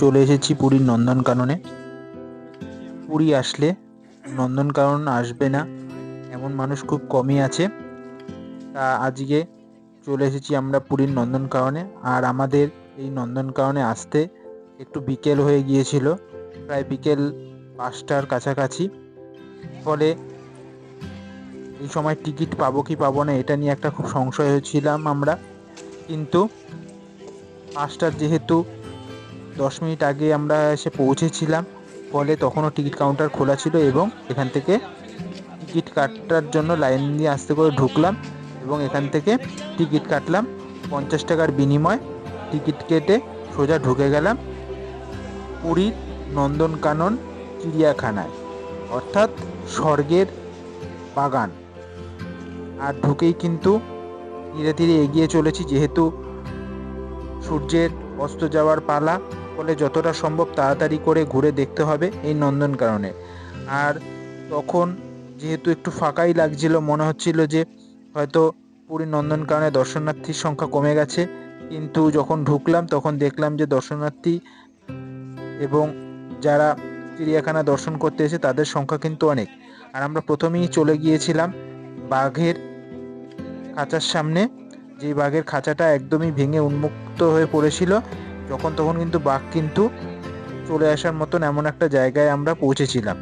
চলে এসেছি পুরীর নন্দনকাননে পুরী আসলে নন্দনকানন আসবে না, এমন মানুষ খুব কমই আছে। তা আজকে চলে এসেছি আমরা পুরীর নন্দনকাননে আর আমাদের এই নন্দনকাননে আসতে একটু বিকেল হয়ে গিয়েছিল, প্রায় বিকেল পাঁচটার কাছাকাছি। ফলে এই সময় টিকিট পাবো কি পাবো না এটা নিয়ে একটা খুব সংশয় হয়েছিলাম আমরা। কিন্তু পাঁচটার যেহেতু দশ মিনিট আগে আমরা এসে পৌঁছেছিলাম। ফলে তখনও টিকিট কাউন্টার খোলা ছিল এবং এখান থেকে টিকিট কাটার জন্য লাইন দিয়ে আসতে করে ঢুকলাম এবং এখান থেকে টিকিট কাটলাম। পঞ্চাশ টাকার বিনিময় টিকিট কেটে সোজা ঢুকে গেলাম পুরীর নন্দনকানন চিড়িয়াখানায়, অর্থাৎ স্বর্গের বাগান। আর ঢুকেই কিন্তু ধীরে ধীরে এগিয়ে চলেছি, যেহেতু সূর্যের অস্ত যাওয়ার পালা ফলে যতটা সম্ভব তাড়াতাড়ি করে ঘুরে দেখতে হবে এই নন্দনকাননে আর তখন যেহেতু একটু ফাঁকাই লাগছিল, মনে হচ্ছিল যে হয়তো পুরী নন্দনকাননে দর্শনার্থীর সংখ্যা কমে গেছে। কিন্তু যখন ঢুকলাম, তখন দেখলাম যে দর্শনার্থী এবং যারা চিড়িয়াখানা দর্শন করতে এসে তাদের সংখ্যা কিন্তু অনেক। আর আমরা প্রথমেই চলে গিয়েছিলাম বাঘের খাঁচার সামনে। যেই বাঘের খাঁচাটা একদমই ভেঙে উন্মুক্ত হয়ে পড়েছিল যখন তখন কিন্তু বাঘ কিন্তু চলে আসার মতন এমন একটা জায়গায় আমরা পৌঁছেছিলাম।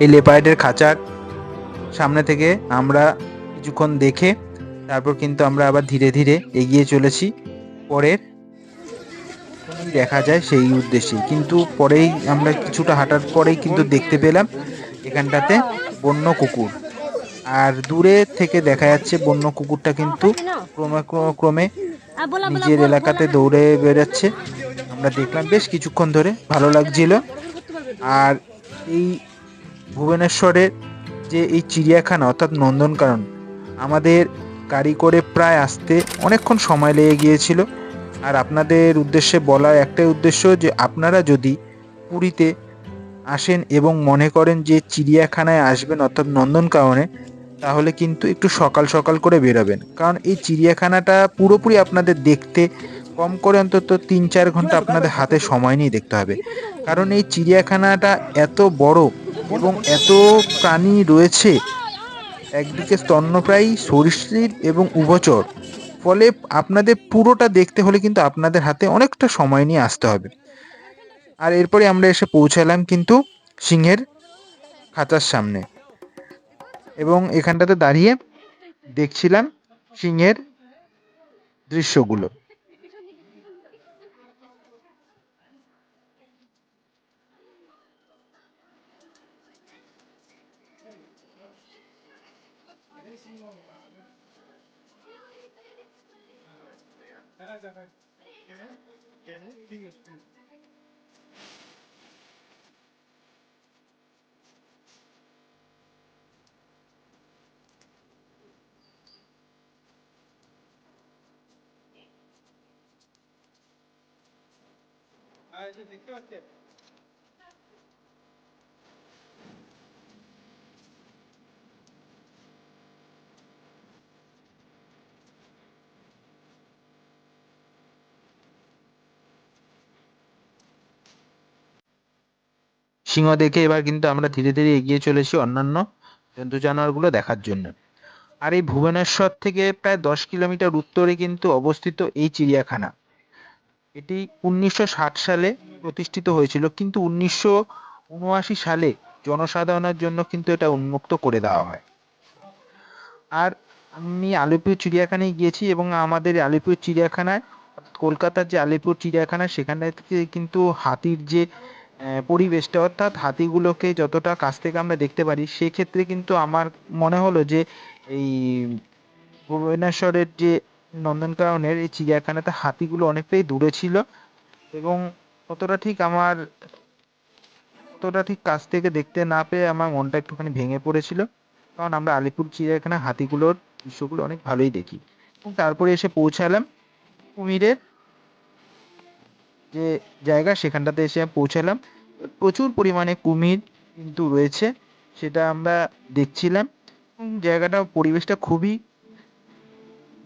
এই লেপার্ডের খাঁচার সামনে থেকে আমরা কিছুক্ষণ দেখে তারপর কিন্তু আমরা আবার ধীরে ধীরে এগিয়ে চলেছি। পরের দেখা যায় সেই উদ্দেশ্যে কিন্তু পরেই আমরা কিছুটা হাঁটার পরেই কিন্তু দেখতে পেলাম এখানটাতে বন্য কুকুর। আর দূরে থেকে দেখা যাচ্ছে বন্য কুকুরটা কিন্তু ক্রমে ক্রমে- নিজের এলাকাতে দৌড়ে বেরোচ্ছে আমরা দেখলাম বেশ কিছুক্ষণ ধরে ভালো লাগছিল। আর এই ভুবনেশ্বরের যে এই চিড়িয়াখানা, অর্থাৎ নন্দনকানন, আমাদের গাড়ি করে প্রায় আসতে অনেকক্ষণ সময় লেগে গিয়েছিল। আর আপনাদের উদ্দেশ্যে বলার একটাই উদ্দেশ্য যে, আপনারা যদি পুরীতে আসেন এবং মনে করেন যে চিড়িয়াখানায় আসবেন, অর্থাৎ নন্দনকাননে, তাহলে কিন্তু একটু সকাল সকাল করে বেরোবেন। কারণ এই চিড়িয়াখানাটা পুরোপুরি আপনাদের দেখতে কম করে অন্তত তিন চার ঘণ্টা আপনাদের হাতে সময় নিয়ে দেখতে হবে। কারণ এই চিড়িয়াখানাটা এত বড় এবং এত প্রাণী রয়েছে, একদিকে স্তন্যপ্রায়ী সরীসৃপ এবং উভচর। ফলে আপনাদের পুরোটা দেখতে হলে কিন্তু আপনাদের হাতে অনেকটা সময় নিয়ে আসতে হবে। আর এরপরে আমরা এসে পৌঁছালাম কিন্তু সিংহের খাঁচার সামনে। এবং এখানটাতে দাঁড়িয়ে দেখছিলাম সিংহের দৃশ্যগুলো। 아, 이제 느껴 때. সিংহ দেখে এবার কিন্তু আমরা ধীরে ধীরে এগিয়ে চলেছি অন্যান্য জন্তু জানোয়ারগুলো দেখার জন্য। আর এই ভুবনেশ্বর থেকে প্রায় দশ কিলোমিটার উত্তরে কিন্তু অবস্থিত এই চিড়িয়াখানা। এটি উনিশশো ষাট সালে প্রতিষ্ঠিত হয়েছিল, কিন্তু উনিশশো উনআশি সালে জনসাধারণের জন্য কিন্তু এটা উন্মুক্ত করে দেওয়া হয়। আর আমি আলিপুর চিড়িয়াখানায় গিয়েছি এবং আমাদের আলিপুর চিড়িয়াখানায়, কলকাতার যে আলিপুর চিড়িয়াখানা, সেখানে কিন্তু হাতির যে পরিবেশটা, অর্থাৎ হাতিগুলোকে যতটা কাছ থেকে আমরা দেখতে পারি, সেক্ষেত্রে কিন্তু আমার মনে হলো যে এই ভুবনেশ্বরের যে নন্দনকাননের এই চিড়িয়াখানাতে হাতিগুলো অনেকটাই দূরে ছিল এবং অতটা ঠিক আমার অতটা ঠিক কাছ থেকে দেখতে না পেয়ে আমার মনটা একটুখানি ভেঙে পড়েছিল। কারণ আমরা আলিপুর চিড়িয়াখানা হাতিগুলোর দৃশ্যগুলো অনেক ভালোই দেখি। এবং তারপরে এসে পৌঁছালাম কুমিরের যে জায়গা, সেখানটাতে এসে পৌঁছালাম। প্রচুর পরিমাণে কুমির কিন্তু রয়েছে, সেটা আমরা দেখছিলাম। জায়গাটা, পরিবেশটা খুবই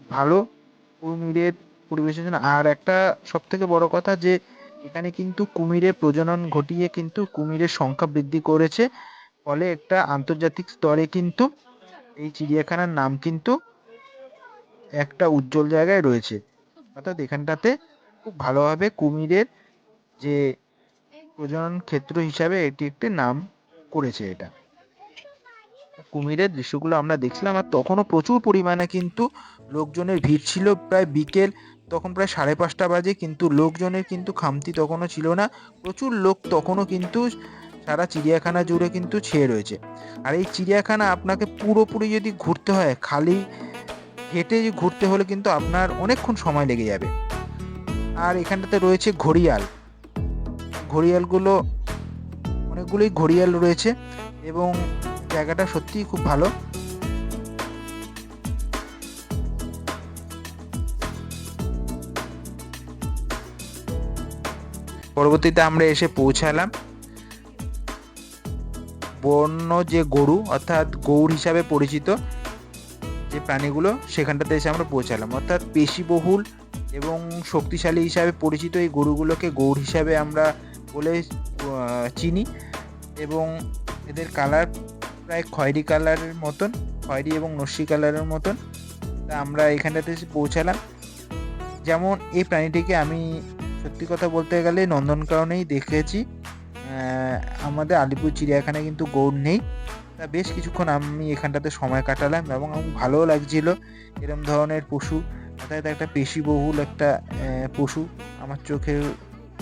ভালো। কুমিরের পরিবেশের জন্য। আর একটা সব থেকে বড় কথা যে, এখানে কিন্তু কুমিরের প্রজনন ঘটিয়ে কিন্তু কুমিরের সংখ্যা বৃদ্ধি করেছে। ফলে একটা আন্তর্জাতিক স্তরে কিন্তু এই চিড়িয়াখানার নাম কিন্তু একটা উজ্জ্বল জায়গায় রয়েছে। অর্থাৎ এখানটাতে খুব ভালোভাবে কুমিরের যে প্রজনন ক্ষেত্র হিসাবে এটি একটি নাম করেছে এটা। কুমিরের দৃশ্যগুলো আমরা দেখছিলাম আর তখনও প্রচুর পরিমাণে কিন্তু লোকজনের ভিড় ছিল। প্রায় বিকেল, তখন প্রায় সাড়ে পাঁচটা বাজে কিন্তু লোকজনের কিন্তু খামতি তখনও ছিল না। প্রচুর লোক তখনও কিন্তু সারা চিড়িয়াখানা জুড়ে কিন্তু ছেয়ে রয়েছে। আর এই চিড়িয়াখানা আপনাকে পুরোপুরি যদি ঘুরতে হয়, খালি হেঁটে ঘুরতে হলে কিন্তু আপনার অনেকক্ষণ সময় লেগে যাবে। আর এখানটাতে রয়েছে ঘড়িয়াল। ঘড়িয়ালগুলো অনেকগুলোই ঘড়িয়াল রয়েছে এবং জায়গাটা সত্যিই খুব ভালো। পরবর্তীতে আমরা এসে পৌঁছালাম। বন্য যে গরু, অর্থাৎ গৌড় হিসাবে পরিচিত যে প্রাণীগুলো, সেখানটাতে এসে আমরা পৌঁছালাম। অর্থাৎ পেশিবহুল এবং শক্তিশালী হিসাবে পরিচিত এই গরুগুলোকে গৌড় হিসাবে আমরা বলে চিনি। এবং এদের কালার প্রায় খয়েরি কালারের মতন, খয়েরি এবং নস্যি কালারের মতন। তা আমরা এখানটাতে পৌঁছালাম। যেমন এই প্রাণীটিকে আমি সত্যি কথা বলতে গেলে নন্দনকাননেই দেখেছি। আমাদের আলিপুর চিড়িয়াখানায় কিন্তু গৌড় নেই। তা বেশ কিছুক্ষণ আমি এখানটাতে সময় কাটালাম এবং আমার ভালোও লাগছিল। এরম ধরনের পশু অর্থাৎ একটা পেশিবহুল একটা পশু আমার চোখে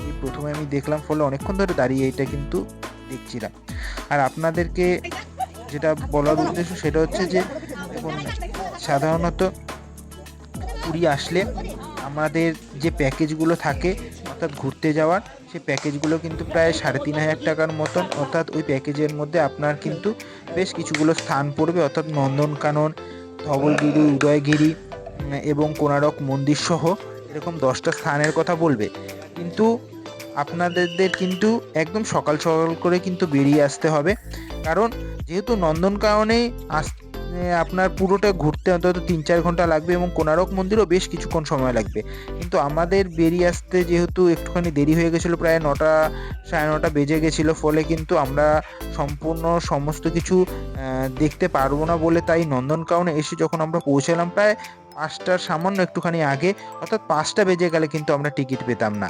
এই প্রথমে আমি দেখলাম, ফলে অনেকক্ষণ ধরে দাঁড়িয়ে এটা কিন্তু দেখছিলাম। আর আপনাদেরকে যেটা বলার উদ্দেশ্য সেটা হচ্ছে যে, দেখুন, সাধারণত পুরী আসলে আমাদের যে প্যাকেজগুলো থাকে, অর্থাৎ ঘুরতে যাওয়ার, সেই প্যাকেজগুলো কিন্তু প্রায় সাড়ে তিন হাজার টাকার মতন, অর্থাৎ ওই প্যাকেজের মধ্যে আপনার কিন্তু বেশ কিছুগুলো স্থান পড়বে, অর্থাৎ নন্দনকানন, ধবলগিরি, উদয়গিরি এবং কোনারক মন্দির সহ এরকম দশটা স্থানের কথা বলবে। কিন্তু আপনাদের কিন্তু একদম সকাল সকাল করে কিন্তু বেরিয়ে আসতে হবে। কারণ যেহেতু নন্দনকাননে আস আপনার পুরোটা ঘুরতে অন্তত তিন চার ঘণ্টা লাগবে এবং কোনারক মন্দিরও বেশ কিছুক্ষণ সময় লাগবে। কিন্তু আমাদের বেরিয়ে আসতে যেহেতু একটুখানি দেরি হয়ে গেছিল, প্রায় নটা, সাড়ে নটা বেজে গেছিল, ফলে কিন্তু আমরা সম্পূর্ণ সমস্ত কিছু দেখতে পারব না বলে তাই নন্দনকাননে এসে যখন আমরা পৌঁছালাম, প্রায় পাঁচটার সামান্য একটুখানি আগে, অর্থাৎ পাঁচটা বেজে গেলে কিন্তু আমরা টিকিট পেতাম না।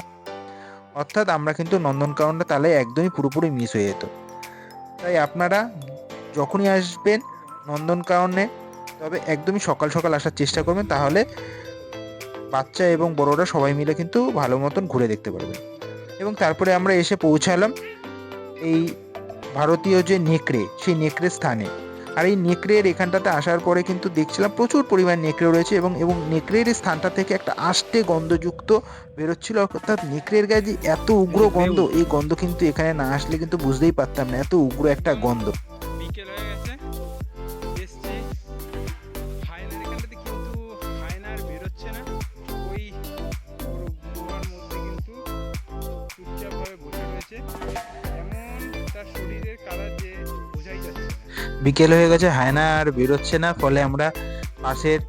অর্থাৎ আমরা কিন্তু নন্দনকাননটা তাহলে একদমই পুরোপুরি মিস হয়ে যেত। তাই আপনারা যখনই আসবেন নন্দনকাননে, তবে একদমই সকাল সকাল আসার চেষ্টা করবেন, তাহলে বাচ্চা এবং বড়রা সবাই মিলে কিন্তু ভালো মতন ঘুরে দেখতে পারবেন এবং তারপরে আমরা এসে পৌঁছালাম এই ভারতীয় যে নেকড়ে, সেই নেকড়ে স্থানে। আর এই নেকড়ের এখানটাতে আসার পরে কিন্তু দেখছিলাম প্রচুর পরিমাণ নেকড়ে রয়েছে এবং এবং নেকড়ের স্থানটা থেকে একটা আষ্টে গন্ধযুক্ত বেরোচ্ছিল। অর্থাৎ নেকড়ের গায়ে যে এত উগ্র গন্ধ এই গন্ধ কিন্তু এখানে না আসলে কিন্তু বুঝতেই পারতাম না এত উগ্র একটা গন্ধ। বিকেল হয়ে গেছে, হায়না আর বেরোচ্ছে না। ফলে আমরা পাশের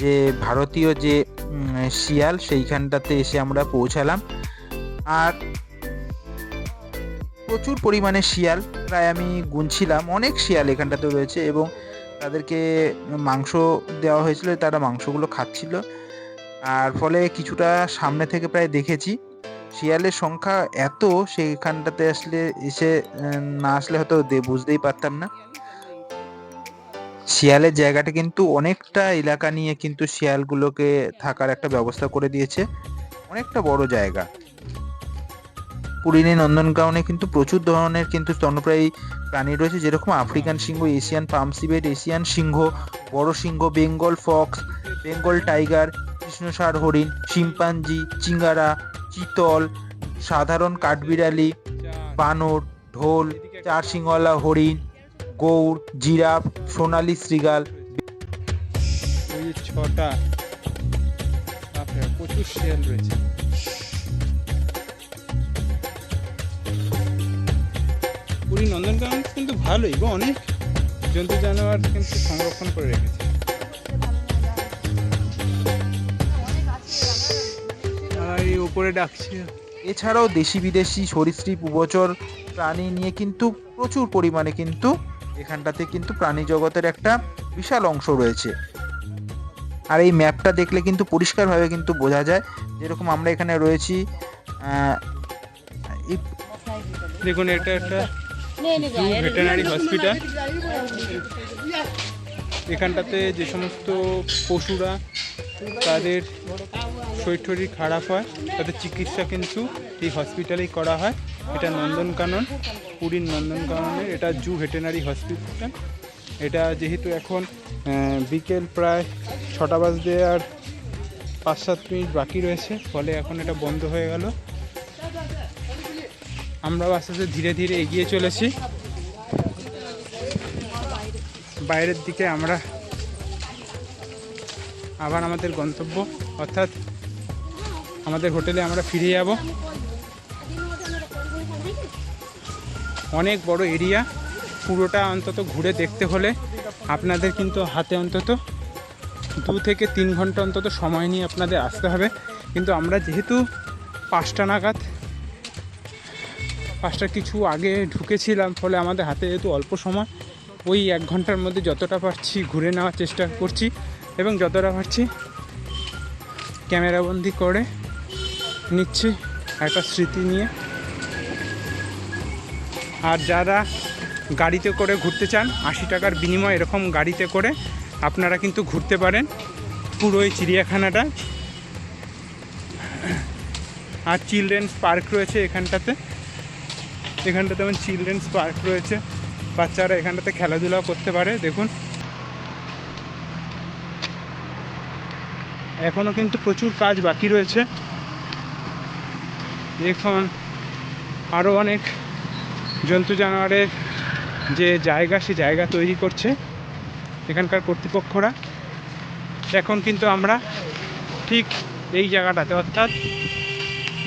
যে ভারতীয় যে শিয়াল, সেইখানটাতে এসে আমরা পৌঁছালাম। আর প্রচুর পরিমাণে শিয়াল, প্রায় আমি গুনছিলাম। অনেক শিয়াল এখানটাতে রয়েছে এবং তাদেরকে মাংস দেওয়া হয়েছিল, তারা মাংসগুলো খাচ্ছিল। আর ফলে কিছুটা সামনে থেকে প্রায় দেখেছি, শিয়ালের সংখ্যা এত, সেইখানটাতে আসলে এসে না আসলে হয়তো বুঝতেই পারতাম না। শিয়ালের জায়গাটা কিন্তু অনেকটা এলাকা নিয়ে কিন্তু শিয়ালগুলোকে থাকার একটা ব্যবস্থা করে দিয়েছে। অনেকটা বড় জায়গা। পুরীর নন্দনকাননে কিন্তু প্রচুর ধরনের কিন্তু স্তন্যপ্রায়ী প্রাণী রয়েছে, যেরকম আফ্রিকান সিংহ, এশিয়ান পামসিবেট এশিয়ান সিংহ, বড় সিংহ, বেঙ্গল ফক্স, বেঙ্গল টাইগার, কৃষ্ণসার হরিণ, শিম্পাঞ্জি, চিঙ্গারা, চিতল, সাধারণ কাঠবিড়ালি, বানর, ঢোল, চার সিংহলা হরিণ গৌড় জিরাফ সোনালি শ্রীগাল। ওই যে ছটা। প্রচুর শিয়াল রয়েছে। পুরী নন্দনকানন কিন্তু ভালোই গো অনেক জন্তু জানোয়ার কিন্তু সংরক্ষণ করে রেখেছে। আর উপরে ডাকছে। এছাড়াও দেশি বিদেশি সরীসৃপ উভচর প্রাণী নিয়ে কিন্তু প্রচুর পরিমাণে কিন্তু এখানটাতে কিন্তু প্রাণী জগতের একটা বিশাল অংশ রয়েছে। আর এই ম্যাপটা দেখলে কিন্তু পরিষ্কারভাবে কিন্তু বোঝা যায় যেরকম আমরা এখানে রয়েছি দেখুন এটা একটা ভেটেনারি হসপিটাল। এখানটাতে যে সমস্ত পশুরা তাদের শরীর টরীর খারাপ হয় তাদের চিকিৎসা কিন্তু এই হসপিটালেই করা হয়। এটা নন্দনকানন, পুরীর নন্দনকাননের, এটা জু ভেটেনারি হসপিটাল। এটা যেহেতু এখন বিকেল প্রায় ছটা বাজতে আর পাঁচ সাত মিনিট বাকি রয়েছে, ফলে এখন এটা বন্ধ হয়ে গেল। আমরাও আস্তে আস্তে ধীরে ধীরে এগিয়ে চলেছি। বাইরের দিকে আমরা আবার আমাদের গন্তব্য, অর্থাৎ আমাদের হোটেলে আমরা ফিরে যাব। অনেক বড় এরিয়া। পুরোটা অন্তত ঘুরে দেখতে হলে আপনাদের কিন্তু হাতে অন্তত দু থেকে তিন ঘণ্টা অন্তত সময় নিয়ে আপনাদের আসতে হবে। কিন্তু আমরা যেহেতু পাঁচটা নাগাদ, পাঁচটা কিছু আগে ঢুকেছিলাম, ফলে আমাদের হাতে যেহেতু অল্প সময়, ওই এক ঘণ্টার মধ্যে যতটা পারছি ঘুরে নেওয়ার চেষ্টা করছি এবং যতটা পারছি ক্যামেরাবন্দি করে নিচ্ছি একটা স্মৃতি নিয়ে। আর যারা গাড়িতে করে ঘুরতে চান, আশি টাকার বিনিময়ে এরকম গাড়িতে করে আপনারা কিন্তু ঘুরতে পারেন। পুরো এই চিড়িয়াখানাটা। আর চিলড্রেন্স পার্ক রয়েছে এখানটাতে। এখানটাতে যেমন চিলড্রেন্স পার্ক রয়েছে। বাচ্চারা এখানটাতে খেলাধুলাও করতে পারে, দেখুন। এখনও কিন্তু প্রচুর কাজ বাকি রয়েছে। এখন আরও অনেক জন্তু জানোয়ারের যে জায়গা, সে জায়গা তৈরি করছে এখানকার কর্তৃপক্ষরা। এখন কিন্তু আমরা ঠিক এই জায়গাটাতে, অর্থাৎ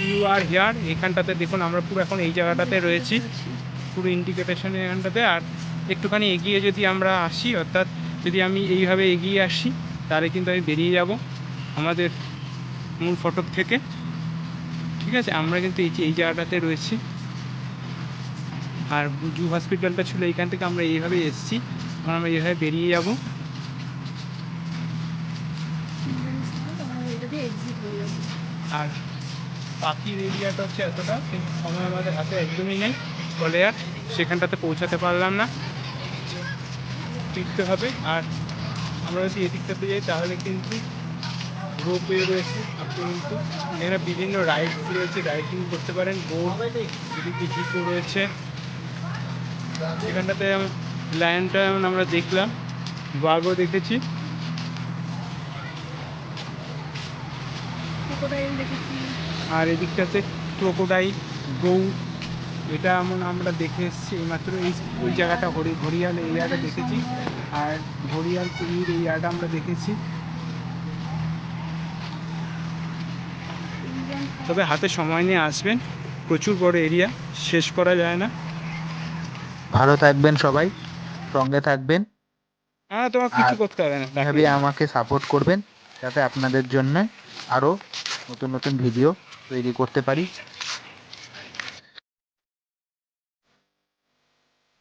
ইউ আর হিয়ার এখানটাতে দেখুন আমরা পুরো এখন এই জায়গাটাতে রয়েছি, পুরো ইন্ডিকেটেশনের এখানটাতে। আর একটুখানি এগিয়ে যদি আমরা আসি, অর্থাৎ যদি আমি এইভাবে এগিয়ে আসি, তাহলে কিন্তু আমি বেরিয়ে যাব আমাদের মূল ফটক থেকে। ঠিক আছে? আমরা কিন্তু এই যে, এই জায়গাটাতে রয়েছি। আর জু হসপিটালটা ছিল এইখান থেকে আমরা এইভাবে এসেছি। আমরা এইভাবে বেরিয়ে যাব। আর পাখির এরিয়াটা হচ্ছে এতটা, কিন্তু সময় আমাদের হাতে একদমই নেই। ফলে আর সেখানটাতে পৌঁছাতে পারলাম না। ফিরতে হবে। আর আমরা যদি এদিকটাতে যাই, তাহলে কিন্তু রোপওয়ে রয়েছে। আপনি কিন্তু এখানে বিভিন্ন রাইডস রয়েছে, রাইডিং করতে পারেন। বোট এদিকে জিপও রয়েছে। এখানটাতে লায়নটা আমরা দেখলাম বাঘও দেখেছি। আর এদিকটাতে ক্রোকোডাইল গৌ এটা এমন আমরা দেখে এসেছি এইমাত্র। এই ওই জায়গাটা হরি ঘড়িয়াল এরিয়াটা দেখেছি। আর ঘড়িয়াল পুরীর এরিয়াটা আমরা দেখেছি। তবে হাতে সময় নিয়ে আসবেন। প্রচুর বড় এরিয়া শেষ করা যায় না। ভালো থাকবেন সবাই সঙ্গে থাকবেন। হ্যাঁ তোমার কিছু করতে হবে? না ভাবি আমাকে সাপোর্ট করবেন যাতে আপনাদের জন্য আরও নতুন নতুন ভিডিও তৈরি করতে পারি।